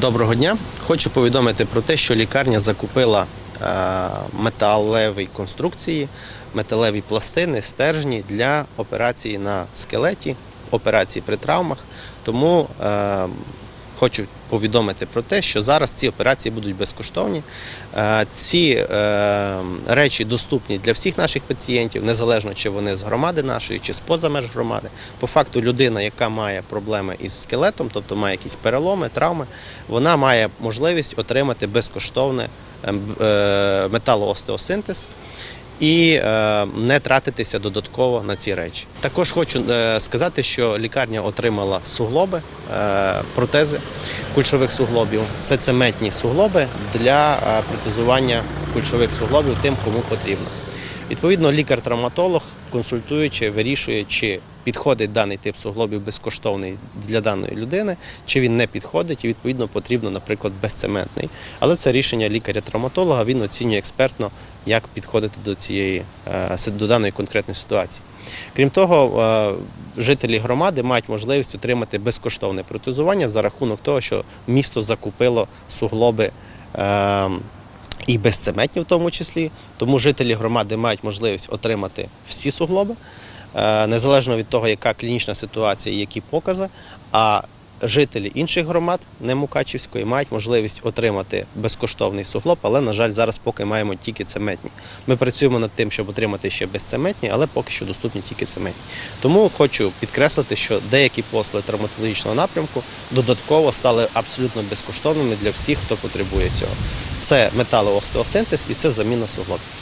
Доброго дня. Хочу повідомити про те, що лікарня закупила е, металеві конструкції, металеві пластини, стержні для операції на скелеті, операції при травмах. Тому е, хочу повідомити про те, що зараз ці операції будуть безкоштовні. Е, Ці е, речі доступні для всіх наших пацієнтів, незалежно чи вони з громади нашої, чи з поза меж громади. По факту, людина, яка має проблеми із скелетом, тобто має якісь переломи, травми, вона має можливість отримати безкоштовне е, б- е, металоостеосинтез і е, не тратитися додатково на ці речі. Також хочу е, сказати, що лікарня отримала суглоби, е, протези кульшових суглобів. Це цементні суглоби для протезування кульшових суглобів тим, кому потрібно. Відповідно, лікар-травматолог, консультуючи, вирішує, чи підходить даний тип суглобів безкоштовний для даної людини, чи він не підходить, і відповідно потрібно, наприклад, безцементний. Але це рішення лікаря-травматолога, він оцінює експертно, як підходити до цієї е, до даної конкретної ситуації. Крім того, е, жителі громади мають можливість отримати безкоштовне протезування за рахунок того, що місто закупило суглоби. І безцементні в тому числі. Тому жителі громади мають можливість отримати всі суглоби, е, незалежно від того, яка клінічна ситуація і які покази. А жителі інших громад, не Мукачівської, мають можливість отримати безкоштовний суглоб, але, на жаль, зараз поки маємо тільки цементні. Ми працюємо над тим, щоб отримати ще безцементні, але поки що доступні тільки цементні. Тому хочу підкреслити, що деякі послуги травматологічного напрямку додатково стали абсолютно безкоштовними для всіх, хто потребує цього. Це металоостеосинтез і це заміна суглобів.